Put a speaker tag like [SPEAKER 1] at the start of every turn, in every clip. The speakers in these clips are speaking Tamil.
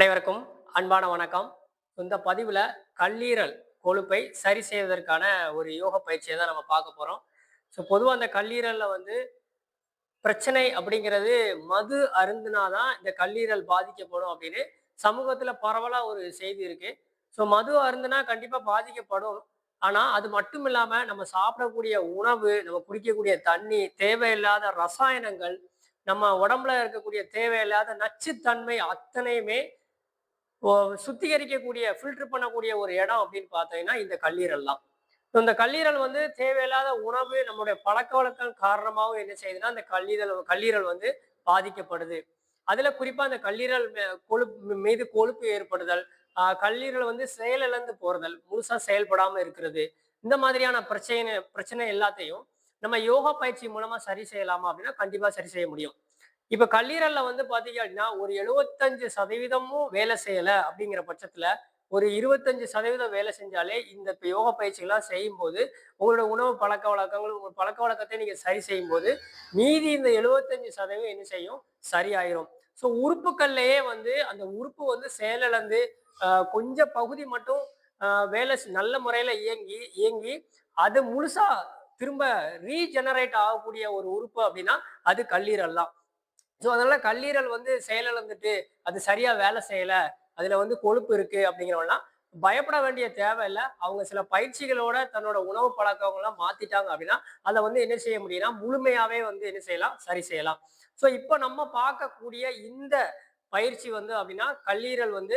[SPEAKER 1] அனைவருக்கும் அன்பான வணக்கம். இந்த பதிவில் கல்லீரல் கொழுப்பை சரி செய்வதற்கான ஒரு யோக பயிற்சியை தான் நம்ம பார்க்க போகிறோம் ஸோ பொதுவாக அந்த கல்லீரலில் வந்து பிரச்சனை அப்படிங்கிறது மது அருந்தினாதான் இந்த கல்லீரல் பாதிக்கப்படும் அப்படின்னு சமூகத்தில் பரவலாக ஒரு செய்தி இருக்குது ஸோ மது அருந்தினா கண்டிப்பாக பாதிக்கப்படும். ஆனால் அது மட்டும் இல்லாமல் நம்ம சாப்பிடக்கூடிய உணவு நம்ம குடிக்கக்கூடிய தண்ணி தேவையில்லாத ரசாயனங்கள் நம்ம உடம்புல இருக்கக்கூடிய தேவையில்லாத நச்சுத்தன்மை அத்தனையுமே சுத்திகரிக்கக்கூடிய ஃபில்டர் பண்ணக்கூடிய ஒரு இடம் அப்படின்னு பார்த்தீங்கன்னா இந்த கல்லீரல் தான். இந்த கல்லீரல் வந்து தேவையில்லாத உணவு நம்மளுடைய பழக்க வழக்கம் காரணமாகவும் என்ன செய்யுதுன்னா அந்த கல்லீரல் கல்லீரல் வந்து பாதிக்கப்படுது. அதுல குறிப்பா அந்த கல்லீரல் மே- கொழுப்பு மீது கொழுப்பு ஏற்படுதல் கல்லீரல் வந்து செயலிழந்து போறதல் முழுசா செயல்படாம இருக்கிறது இந்த மாதிரியான பிரச்சனை பிரச்சனை எல்லாத்தையும் நம்ம யோகா பயிற்சி மூலமா சரி செய்யலாமா அப்படின்னா கண்டிப்பா சரி செய்ய முடியும். இப்ப கல்லீரல்ல வந்து பாத்தீங்க அப்படின்னா ஒரு எழுபத்தஞ்சு சதவீதமும் வேலை செய்யல அப்படிங்கிற பட்சத்துல ஒரு இருபத்தஞ்சு சதவீதம் வேலை செஞ்சாலே இந்த யோக யோகா பயிற்சிகள்லாம் செய்யும்போது உங்களோட உணவு பழக்க வழக்கங்கள் உங்கள் பழக்க வழக்கத்தை நீங்க சரி செய்யும்போது மீதி இந்த எழுபத்தஞ்சு சதவீதம் என்ன செய்யும்? சரியாயிரும். ஸோ உறுப்புகள்லயே வந்து அந்த உறுப்பு வந்து செயலிழந்து கொஞ்சம் பகுதி மட்டும் வேலை நல்ல முறையில இயங்கி இயங்கி அது முழுசா திரும்ப ரீஜெனரேட் ஆகக்கூடிய ஒரு உறுப்பு அப்படின்னா அது கல்லீரல் தான். ஸோ அதனால கல்லீரல் வந்து செயலிழந்துட்டு அது சரியா வேலை செய்யல அதுல வந்து கொழுப்பு இருக்கு அப்படிங்கிறவங்கலாம் பயப்பட வேண்டிய தேவையில்லை. அவங்க சில பயிற்சிகளோட தன்னோட உணவு பழக்கங்கள்லாம் மாத்திட்டாங்க அப்படின்னா அதை வந்து என்ன செய்ய முடியும்னா முழுமையாவே வந்து என்ன செய்யலாம் சரி செய்யலாம். ஸோ இப்போ நம்ம பார்க்கக்கூடிய இந்த பயிற்சி வந்து அப்படின்னா கல்லீரல் வந்து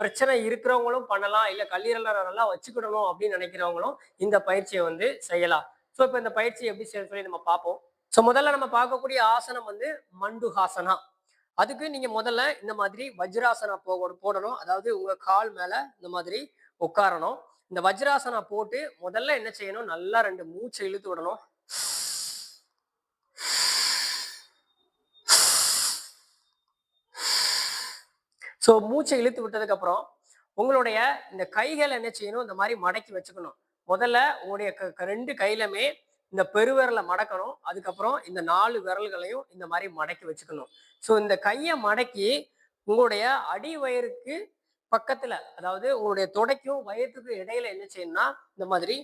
[SPEAKER 1] பிரச்சனை இருக்கிறவங்களும் பண்ணலாம் இல்லை கல்லீரலை நல்லா வச்சுக்கிடணும் அப்படின்னு நினைக்கிறவங்களும் இந்த பயிற்சியை வந்து செய்யலாம். ஸோ இப்போ இந்த பயிற்சி எப்படி செய்ய சொல்லி நம்ம பார்ப்போம். ஸோ முதல்ல நம்ம பார்க்கக்கூடிய ஆசனம் வந்து மண்டுஹாசனா. அதுக்கு நீங்க முதல்ல இந்த மாதிரி வஜ்ராசனா போக போடணும். அதாவது உங்க கால் மேல இந்த மாதிரி உட்காரணும். இந்த வஜ்ராசனா போட்டு முதல்ல என்ன செய்யணும்? நல்லா ரெண்டு மூச்சை இழுத்து விடணும். ஸோ மூச்சை இழுத்து விட்டதுக்கு அப்புறம் உங்களுடைய இந்த கைகளை என்ன செய்யணும்? இந்த மாதிரி மடக்கி வச்சுக்கணும். முதல்ல உங்களுடைய க- க- ரெண்டு கையிலுமே இந்த பெருவிரலை மடக்கணும். அதுக்கப்புறம் இந்த நாலு விரல்களையும் இந்த மாதிரி மடக்கி வச்சுக்கணும். ஸோ இந்த கையை மடக்கி உங்களுடைய அடி வயிறுக்கு பக்கத்துல அதாவது உங்களுடைய தொடைக்கும் வயிற்றுக்கு இடையில என்ன செய்யணும்னா இந்த மாதிரி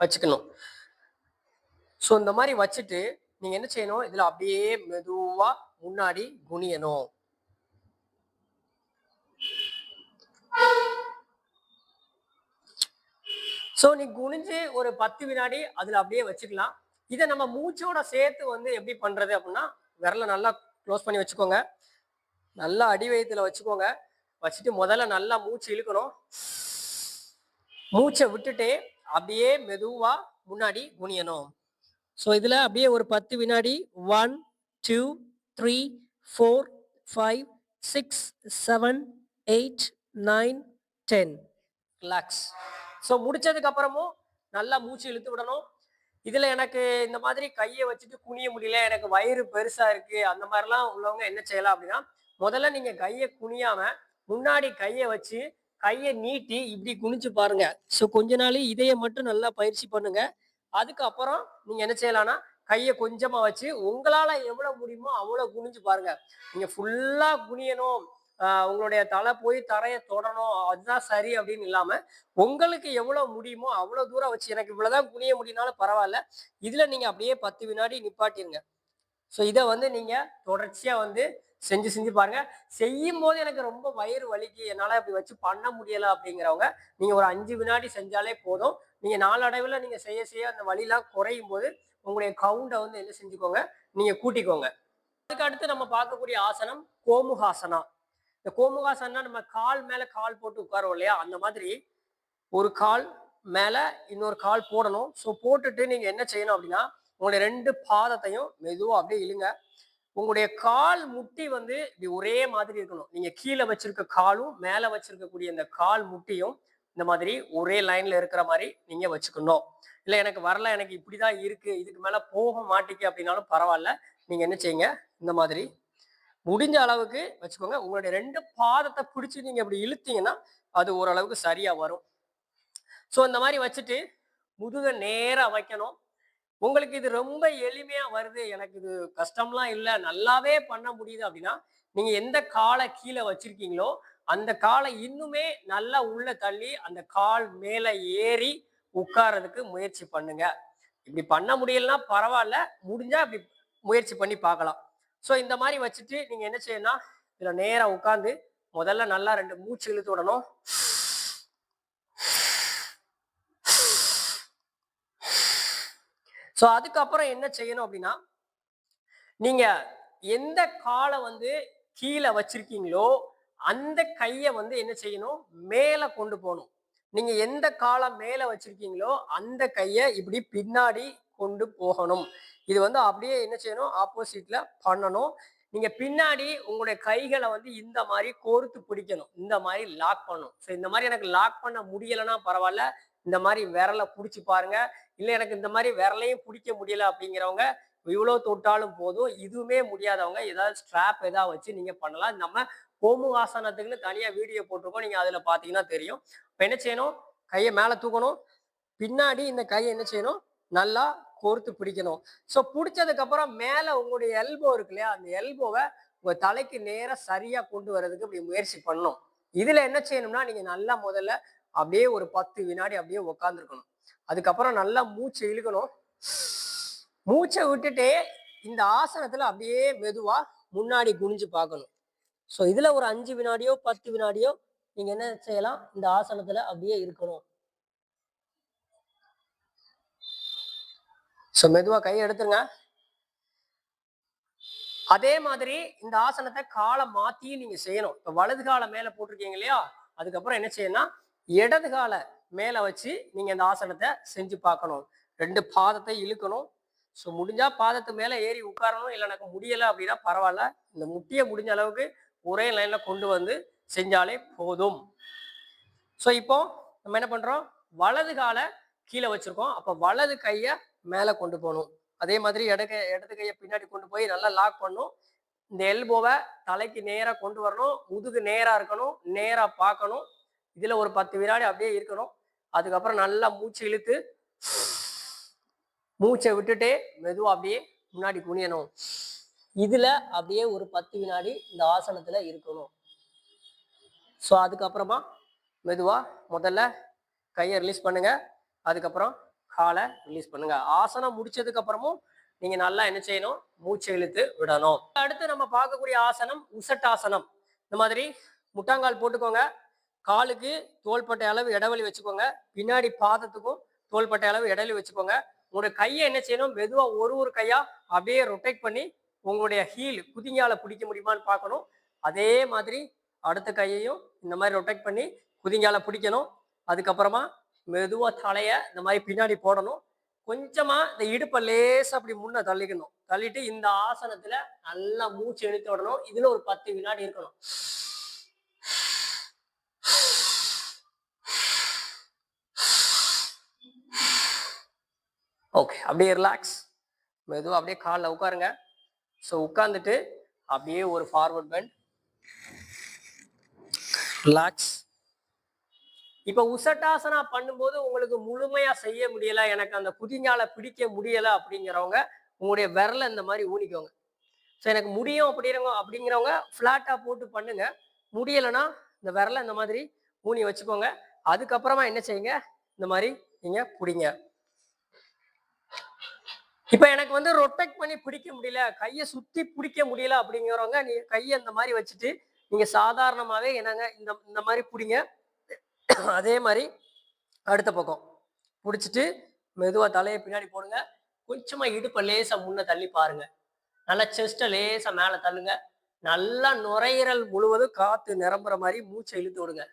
[SPEAKER 1] வச்சுக்கணும். ஸோ இந்த மாதிரி வச்சுட்டு நீங்க என்ன செய்யணும்? இதுல அப்படியே மெதுவா முன்னாடி குனியணும். ஸோ நீ குனிஞ்சு ஒரு பத்து வினாடி அதில் அப்படியே வச்சுக்கலாம். இதை நம்ம மூச்சோட சேர்த்து வந்து எப்படி பண்ணுறது அப்படின்னா விரலை நல்லா க்ளோஸ் பண்ணி வச்சுக்கோங்க. நல்லா அடி வயத்தில் வச்சுக்கோங்க. வச்சுட்டு முதல்ல நல்லா மூச்சு இழுக்கணும். மூச்சை விட்டுட்டு அப்படியே மெதுவாக முன்னாடி குனியணும். ஸோ இதில் அப்படியே ஒரு பத்து வினாடி one two three four five six seven eight nine ten relax so முடிச்சதுக்கு அப்புறமும் நல்லா மூச்சு இழுத்து விடணும். இதுல எனக்கு இந்த மாதிரி கையை வச்சுட்டு குனிய முடியல எனக்கு வயிறு பெருசா இருக்கு அந்த மாதிரிலாம் உள்ளவங்க என்ன செய்யலாம் அப்படின்னா முதல்ல நீங்க கையை குனியாம முன்னாடி கையை வச்சு கையை நீட்டி இப்படி குனிச்சு பாருங்க. ஸோ கொஞ்ச நாள் இதைய மட்டும் நல்லா பயிற்சி பண்ணுங்க. அதுக்கப்புறம் நீங்க என்ன செய்யலாம்னா கையை கொஞ்சமா வச்சு உங்களால எவ்வளவு முடியுமோ அவ்வளவு குனிஞ்சு பாருங்க. நீங்க ஃபுல்லா குனியணும். உங்களுடைய தலை போய் தரையை தொடணும். அதுதான் சரி அப்படின்னு இல்லாம உங்களுக்கு எவ்வளவு முடியுமோ அவ்வளவு தூரம் வச்சு எனக்கு இவ்வளவுதான் குனிய முடியினாலும் பரவாயில்ல. இதுல நீங்க அப்படியே பத்து வினாடி நிப்பாட்டிருங்க. ஸோ இதை வந்து நீங்க தொடர்ச்சியா வந்து செஞ்சு செஞ்சு பாருங்க. செய்யும் போது எனக்கு ரொம்ப வயிறு வலிக்கு. என்னால் அப்படி வச்சு பண்ண முடியலை அப்படிங்கிறவங்க நீங்கள் ஒரு அஞ்சு வினாடி செஞ்சாலே போதும். நீங்கள் நாளடைவில் நீங்கள் செய்ய செய்ய அந்த வழிலாம் குறையும் போது உங்களுடைய கவுண்டை வந்து என்ன செஞ்சுக்கோங்க? நீங்கள் கூட்டிக்கோங்க. அதுக்கு அடுத்து நம்ம பார்க்கக்கூடிய ஆசனம் கோமுகாசனா இந்த கோமுகாசன்னா நம்ம கால் மேல கால் போட்டு உட்காரோம் இல்லையா? அந்த மாதிரி ஒரு கால் மேல இன்னொரு கால் போடணும். ஸோ போட்டுட்டு நீங்க என்ன செய்யணும் அப்படின்னா உங்களுடைய ரெண்டு பாதத்தையும் மெதுவாக அப்படியே இழுங்க. உங்களுடைய கால் முட்டி வந்து இப்படி ஒரே மாதிரி இருக்கணும். நீங்க கீழே வச்சிருக்க காலும் மேல வச்சிருக்கக்கூடிய இந்த கால் முட்டியும் இந்த மாதிரி ஒரே லைன்ல இருக்கிற மாதிரி நீங்க வச்சுக்கணும். இல்ல எனக்கு வரல எனக்கு இப்படிதான் இருக்கு இதுக்கு மேல போக மாட்டேங்க அப்படின்னாலும் பரவாயில்ல. நீங்க என்ன செய்யுங்க இந்த மாதிரி முடிஞ்ச அளவுக்கு வச்சுக்கோங்க. உங்களுடைய ரெண்டு பாதத்தை பிடிச்சி நீங்க இப்படி இழுத்தீங்கன்னா அது ஓரளவுக்கு சரியா வரும். ஸோ இந்த மாதிரி வச்சுட்டு முதுக நேராக வைக்கணும். உங்களுக்கு இது ரொம்ப எளிமையா வருது. எனக்கு இது கஷ்டம்லாம் இல்லை. நல்லாவே பண்ண முடியுது அப்படின்னா நீங்க எந்த காலை கீழே வச்சிருக்கீங்களோ அந்த காலை இன்னுமே நல்லா உள்ள தள்ளி அந்த கால் மேல ஏறி உட்காரதுக்கு முயற்சி பண்ணுங்க. இப்படி பண்ண முடியலன்னா பரவாயில்ல. முடிஞ்சா இப்படி முயற்சி பண்ணி பார்க்கலாம். ஸோ இந்த மாதிரி வச்சுட்டு நீங்கள் என்ன செய்யணும்னா இதில் நேராக உட்காந்து முதல்ல நல்லா ரெண்டு மூச்சு இழுத்து விடணும். ஸோ அதுக்கப்புறம் என்ன செய்யணும் அப்படின்னா நீங்கள் எந்த காலை வந்து கீழே வச்சிருக்கீங்களோ அந்த கையை வந்து என்ன செய்யணும்? மேலே கொண்டு போகணும். நீங்க எந்த காலை மேலே வச்சிருக்கீங்களோ அந்த கையை இப்படி பின்னாடி கொண்டு போகணும். இது வந்து அப்படியே என்ன செய்யணும்? ஆப்போசிட்ல பண்ணணும். நீங்க பின்னாடி உங்களுடைய கைகளை வந்து இந்த மாதிரி கோர்த்து பிடிக்கணும். இந்த மாதிரி லாக் பண்ணணும். ஸோ இந்த மாதிரி எனக்கு லாக் பண்ண முடியலைன்னா பரவாயில்ல. இந்த மாதிரி விரலை பிடிச்சி பாருங்க. இல்லை எனக்கு இந்த மாதிரி விரலையும் பிடிக்க முடியல அப்படிங்கிறவங்க இவ்வளோ தொட்டாலும் போதும். இதுவுமே முடியாதவங்க ஏதாவது ஸ்ட்ராப் ஏதாவது வச்சு நீங்கள் பண்ணலாம். நம்ம கோமு ஆசனத்துக்குன்னு தனியாக வீடியோ போட்டிருக்கோம். நீங்கள் அதில் பார்த்தீங்கன்னா தெரியும். இப்போ என்ன செய்யணும்? கையை மேலே தூக்கணும். பின்னாடி இந்த கையை என்ன செய்யணும்? நல்லா கோர்த்து பிடிக்கணும். ஸோ பிடிச்சதுக்கு அப்புறம் மேலே உங்களுடைய எல்போ இருக்கு இல்லையா? அந்த எல்போவை உங்க தலைக்கு நேராக சரியாக கொண்டு வர்றதுக்கு இப்படி முயற்சி பண்ணணும். இதில் என்ன செய்யணும்னா நீங்கள் நல்லா முதல்ல அப்படியே ஒரு பத்து வினாடி அப்படியே உக்காந்துருக்கணும். அதுக்கப்புறம் நல்லா மூச்சு இழுக்கணும். மூச்சை விட்டுட்டே இந்த ஆசனத்துல அப்படியே மெதுவா முன்னாடி குனிஞ்சு பார்க்கணும். ஸோ இதுல ஒரு அஞ்சு வினாடியோ பத்து வினாடியோ நீங்க என்ன செய்யலாம்? இந்த ஆசனத்துல அப்படியே இருக்கணும். ஸோ மெதுவாக கை எடுத்துருங்க. அதே மாதிரி இந்த ஆசனத்தை காலை மாத்தியும் நீங்க செய்யணும். இப்போ வலது காலை மேல போட்டிருக்கீங்க இல்லையா? அதுக்கப்புறம் என்ன செய்யணும்னா இடது காலை மேல வச்சு நீங்க இந்த ஆசனத்தை செஞ்சு பார்க்கணும். ரெண்டு பாதத்தை இழுக்கணும். ஸோ முடிஞ்சா பாதத்து மேல ஏறி உட்காரணும். இல்லை எனக்கு முடியலை அப்படின்னா பரவாயில்ல. இந்த முட்டியை முடிஞ்ச அளவுக்கு ஒரே லைன்ல கொண்டு வந்து செஞ்சாலே போதும். ஸோ இப்போ நம்ம என்ன பண்றோம்? வலது காலை கீழே வச்சிருக்கோம். அப்போ வலது கையை மேலே கொண்டு போகணும் அதே மாதிரி இடது இடது கையை பின்னாடி கொண்டு போய் நல்லா லாக் பண்ணும். இந்த எல்போவை தலைக்கு நேராக கொண்டு வரணும். முதுகு நேராக இருக்கணும். நேராக பார்க்கணும். இதில் ஒரு பத்து வினாடி அப்படியே இருக்கணும். அதுக்கப்புறம் நல்லா மூச்சு இழுத்து மூச்சை விட்டுட்டு மெதுவாக அப்படியே முன்னாடி குனியணும். இதில் அப்படியே ஒரு பத்து வினாடி இந்த ஆசனத்தில் இருக்கணும். ஸோ அதுக்கப்புறமா மெதுவாக முதல்ல கையை ரிலீஸ் பண்ணுங்கள் அதுக்கப்புறம் காலை ரிலீஸ் பண்ணுங்க. ஆசனம் முடிச்சதுக்கு அப்புறமும் நீங்க நல்லா என்ன செய்யணும்? மூச்சை இழுத்து விடணும். அடுத்து நம்ம பார்க்கக்கூடிய ஆசனம் உசட்டாசனம் இந்த மாதிரி முட்டாங்கால் போட்டுக்கோங்க. காலுக்கு தோள்பட்டை அளவு இடைவெளி வச்சுக்கோங்க. பின்னாடி பாதத்துக்கும் தோள்பட்டை அளவு இடைவெளி வச்சுக்கோங்க. உங்களுடைய கையை என்ன செய்யணும்? மெதுவா ஒரு ஒரு கையா அப்படியே ரொட்டேட் பண்ணி உங்களுடைய ஹீல் குதிங்கால பிடிக்க முடியுமான்னு பார்க்கணும். அதே மாதிரி அடுத்த கையையும் இந்த மாதிரி ரொட்டேட் பண்ணி குதிங்கால பிடிக்கணும். அதுக்கப்புறமா மெதுவாக தலையை இந்த மாதிரி பின்னாடி போடணும். கொஞ்சமாக இந்த இடுப்பை லேசாக அப்படி முன்னே தள்ளிக்கணும். தள்ளிட்டு இந்த ஆசனத்தில் நல்லா மூச்சு இழுத்து விடணும். இதில் ஒரு பத்து வினாடி இருக்கணும். ஓகே அப்படியே ரிலாக்ஸ் மெதுவாக அப்படியே காலில் உட்காருங்க. ஸோ உட்காந்துட்டு அப்படியே ஒரு ஃபார்வர்ட் பெண்ட் ரிலாக்ஸ் இப்போ உசட்டாசனா பண்ணும்போது உங்களுக்கு முழுமையா செய்ய முடியல எனக்கு அந்த குதிங்கால பிடிக்க முடியல அப்படிங்கிறவங்க உங்களுடைய விரலை இந்த மாதிரி ஊனிக்கோங்க. ஸோ எனக்கு முடியும் அப்படிங்கிறவங்க அப்படிங்கிறவங்க ஃப்ளாட்டாக போட்டு பண்ணுங்க. முடியலைன்னா இந்த விரலை இந்த மாதிரி ஊனி வச்சுக்கோங்க. அதுக்கப்புறமா என்ன செய்யுங்க? இந்த மாதிரி நீங்க பிடிங்க இப்போ எனக்கு வந்து ரொட்டேட் பண்ணி பிடிக்க முடியல கையை சுத்தி பிடிக்க முடியல அப்படிங்கிறவங்க நீங்க கையை இந்த மாதிரி வச்சுட்டு நீங்க சாதாரணமாவே என்னங்க இந்த இந்த மாதிரி பிடிங்க அதே மாதிரி அடுத்த பக்கம். பிடிச்சிட்டு மெதுவாக தலையை பின்னாடி போடுங்க. கொஞ்சமாக இடுப்பை லேசாக முன்னே தள்ளி பாருங்க. நல்லா செஸ்ட்டை லேசாக மேலே தள்ளுங்க. நல்லா நுரையீரல் முழுவதும் காற்று நிரம்புற மாதிரி மூச்சை இழுத்து விடுங்க.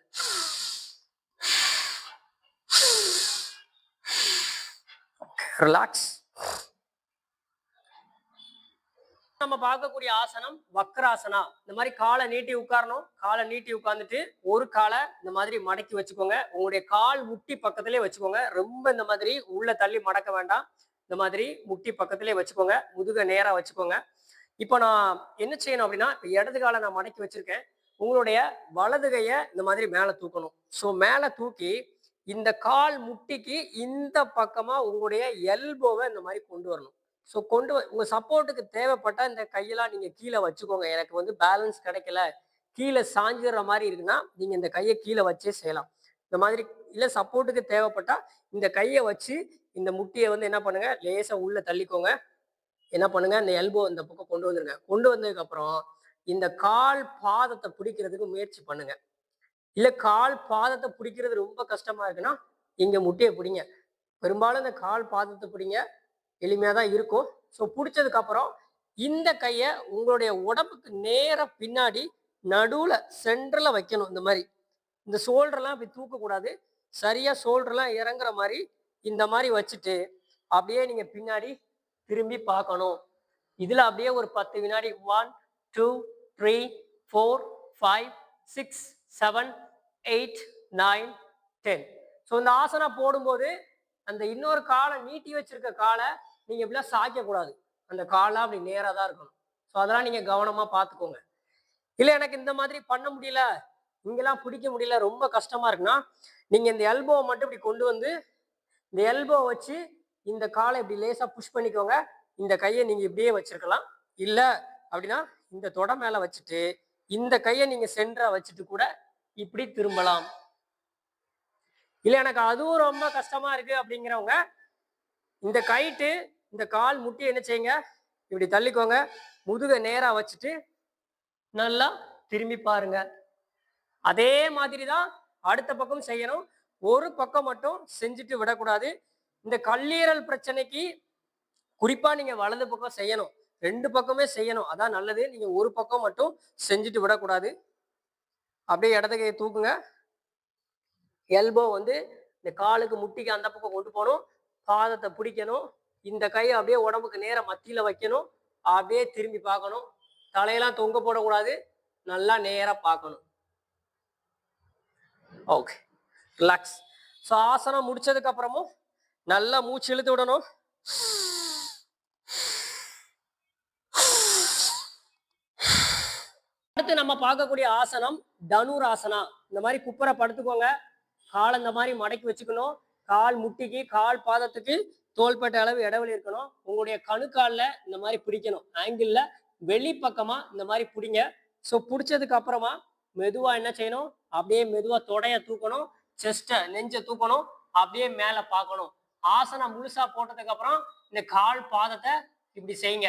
[SPEAKER 1] ரிலாக்ஸ் நம்ம பார்க்கக்கூடிய ஆசனம் வக்ராசனா. இந்த மாதிரி காலை நீட்டி உட்காரணும். காலை நீட்டி உட்கார்ந்துட்டு ஒரு காலை இந்த மாதிரி மடக்கி வச்சுக்கோங்க. உங்களுடைய கால் முட்டி பக்கத்திலே வச்சுக்கோங்க. ரொம்ப இந்த மாதிரி உள்ள தள்ளி மடக்க வேண்டாம். இந்த மாதிரி முட்டி பக்கத்திலே வச்சுக்கோங்க. முதுக நேரா வச்சுக்கோங்க. இப்போ நான் என்ன செய்யணும் அப்படின்னா இடது காலை நான் மடக்கி வச்சிருக்கேன். உங்களுடைய வலது கையை இந்த மாதிரி மேலே தூக்கணும். ஸோ மேலே தூக்கி இந்த கால் முட்டிக்கு இந்த பக்கமா உங்களுடைய எல்போவை இந்த மாதிரி கொண்டு வரணும். ஸோ கொண்டு வ- சப்போர்ட்டுக்கு தேவைப்பட்டால் இந்த கையெல்லாம் நீங்கள் கீழே வச்சுக்கோங்க. எனக்கு வந்து பேலன்ஸ் கிடைக்கல. கீழே சாஞ்சிடுற மாதிரி இருக்குன்னா நீங்கள் இந்த கையை கீழே வச்சே செய்யலாம். இந்த மாதிரி இல்லை சப்போர்ட்டுக்கு தேவைப்பட்டால் இந்த கையை வச்சு இந்த முட்டியை வந்து என்ன பண்ணுங்கள் லேசாக உள்ளே தள்ளிக்கோங்க. என்ன பண்ணுங்கள் இந்த எல்போ இந்த பக்கம் கொண்டு வந்துருங்க. கொண்டு வந்ததுக்கப்புறம் இந்த கால் பாதத்தை பிடிக்கிறதுக்கு முயற்சி பண்ணுங்க. இல்லை கால் பாதத்தை பிடிக்கிறது ரொம்ப கஷ்டமாக இருக்குன்னா இங்கே முட்டியை பிடிங்க. பெரும்பாலும் இந்த கால் பாதத்தை பிடிங்க. எளிமையாக தான் இருக்கும். ஸோ பிடிச்சதுக்கு அப்புறம் இந்த கையை உங்களுடைய உடம்புக்கு நேர பின்னாடி நடுவில் சென்டரில் வைக்கணும் இந்த மாதிரி. இந்த ஷோல்டர்லாம் இப்படி தூக்கக்கூடாது. சரியாக ஷோல்டர்லாம் இறங்குற மாதிரி இந்த மாதிரி வச்சுட்டு அப்படியே நீங்கள் பின்னாடி திரும்பி பார்க்கணும். இதில் அப்படியே ஒரு பத்து வினாடி one two three four five six seven eight nine ten so இந்த ஆசனா போடும்போது அந்த இன்னொரு காலை நீட்டி வச்சிருக்க காலை நீங்கள் இப்படிலாம் சாய்க்கக்கூடாது. அந்த காலை அப்படி நேராக தான் இருக்கணும். ஸோ அதெல்லாம் நீங்கள் கவனமாக பார்த்துக்கோங்க. இல்லை எனக்கு இந்த மாதிரி பண்ண முடியல. இங்கெல்லாம் பிடிக்க முடியல. ரொம்ப கஷ்டமாக இருக்குன்னா நீங்கள் இந்த எல்போவை மட்டும் இப்படி கொண்டு வந்து இந்த எல்போ வச்சு இந்த காலை இப்படி லேசாக புஷ் பண்ணிக்கோங்க. இந்த கையை நீங்கள் இப்படியே வச்சிருக்கலாம். இல்லை அப்படின்னா இந்த தொட மேலே வச்சுட்டு இந்த கையை நீங்கள் சென்டராக வச்சுட்டு கூட இப்படி திரும்பலாம். இல்லை எனக்கு அதுவும் ரொம்ப கஷ்டமாக இருக்குது அப்படிங்கிறவங்க இந்த கைட்டு இந்த கால் முட்டி என்ன செய்யுங்க? இப்படி தள்ளிக்கோங்க. முதுக நேரா வச்சுட்டு நல்லா திரும்பி பாருங்க. அதே மாதிரி தான் அடுத்த பக்கம் செய்யணும். ஒரு பக்கம் மட்டும் செஞ்சுட்டு விடக்கூடாது. இந்த கல்லீரல் பிரச்சனைக்கு குறிப்பா நீங்க வலது பக்கம் செய்யணும். ரெண்டு பக்கமே செய்யணும். அதான் நல்லது. நீங்க ஒரு பக்கம் மட்டும் செஞ்சுட்டு விடக்கூடாது. அப்படியே இடது கையை தூக்குங்க. எல்போ வந்து இந்த காலுக்கு முட்டிக்கு அந்த பக்கம் கொண்டு போகணும். பாதத்தை பிடிக்கணும். இந்த கையை அப்படியே உடம்புக்கு நேரம் மத்தியில் வைக்கணும். அப்படியே திரும்பி பார்க்கணும். தலையெல்லாம் தொங்க போடக்கூடாது. நல்லா நேராக பார்க்கணும். ஓகே ரிலாக்ஸ் ஸோ ஆசனம் முடிச்சதுக்கு அப்புறமும் நல்லா மூச்சு இழுத்து விடணும். அடுத்து நம்ம பார்க்கக்கூடிய ஆசனம் தனுர் ஆசனா இந்த மாதிரி குப்பரை படுத்துக்கோங்க. கால் இந்த மாதிரி மடக்கி வச்சுக்கணும். கால் முட்டிக்கு கால் பாதத்துக்கு தோள்பட்ட அளவு இடைவெளி இருக்கணும். உங்களுடைய கணுக்கால இந்த மாதிரி பிடிக்கணும். ஆங்கிள் வெளிப்பக்கமா இந்த மாதிரி பிடிங்க. ஸோ பிடிச்சதுக்கு அப்புறமா மெதுவா என்ன செய்யணும்? அப்படியே மெதுவா தொடைய தூக்கணும். செஸ்ட நெஞ்ச தூக்கணும். அப்படியே மேல பார்க்கணும். ஆசனம் முழுசா போட்டதுக்கு அப்புறம் இந்த கால் பாதத்தை இப்படி செய்யுங்க.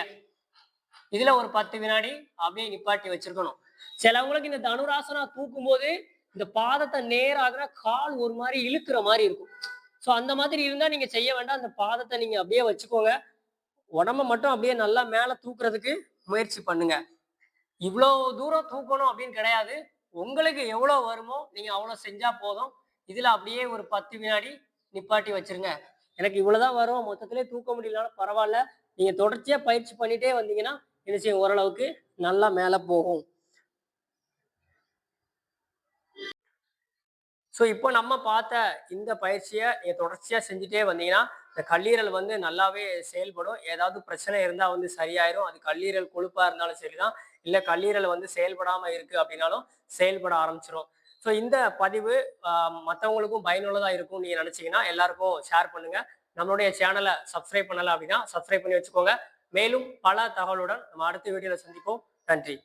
[SPEAKER 1] இதுல ஒரு பத்து வினாடி அப்படியே நிப்பாட்டி வச்சிருக்கணும். சிலவங்களுக்கு இந்த தனுராசனா தூக்கும் போது இந்த பாதத்தை நேராகிற கால் ஒரு மாதிரி இழுக்கிற மாதிரி இருக்கும். ஸோ அந்த மாதிரி இருந்தால் நீங்கள் செய்ய வேண்டாம். அந்த பாதத்தை நீங்கள் அப்படியே வச்சுக்கோங்க. உடம்ப மட்டும் அப்படியே நல்லா மேலே தூக்குறதுக்கு முயற்சி பண்ணுங்க. இவ்வளோ தூரம் தூக்கணும் அப்படின்னு கிடையாது. உங்களுக்கு எவ்வளோ வருமோ நீங்கள் அவ்வளோ செஞ்சால் போதும். இதில் அப்படியே ஒரு பத்து வினாடி நிப்பாட்டி வச்சிருங்க. எனக்கு இவ்வளோதான் வரும். மொத்தத்திலே தூக்க முடியலனாலும் பரவாயில்ல. நீங்கள் தொடர்ச்சியாக பயிற்சி பண்ணிகிட்டே வந்தீங்கன்னா என்ன செய்யும்? ஓரளவுக்கு நல்லா மேலே போகும். ஸோ இப்போ நம்ம பார்த்த இந்த பயிற்சியை நீங்கள் தொடர்ச்சியாக செஞ்சுட்டே வந்தீங்கன்னா இந்த கல்லீரல் வந்து நல்லாவே செயல்படும். ஏதாவது பிரச்சனை இருந்தால் வந்து சரியாயிரும். அது கல்லீரல் கொழுப்பாக இருந்தாலும் சரி தான் இல்லை கல்லீரல் வந்து செயல்படாமல் இருக்குது அப்படின்னாலும் செயல்பட ஆரம்பிச்சிடும் ஸோ இந்த பதிவு மற்றவங்களுக்கும் பயனுள்ளதாக இருக்கும் நீங்கள் நினச்சிங்கன்னா எல்லாருக்கும் ஷேர் பண்ணுங்கள் நம்மளுடைய சேனலை சப்ஸ்கிரைப் பண்ணலை அப்படின்னா சப்ஸ்கிரைப் பண்ணி வச்சுக்கோங்க. மேலும் பல தகவலுடன் நம்ம அடுத்த வீடியோவில் சந்திப்போம். நன்றி.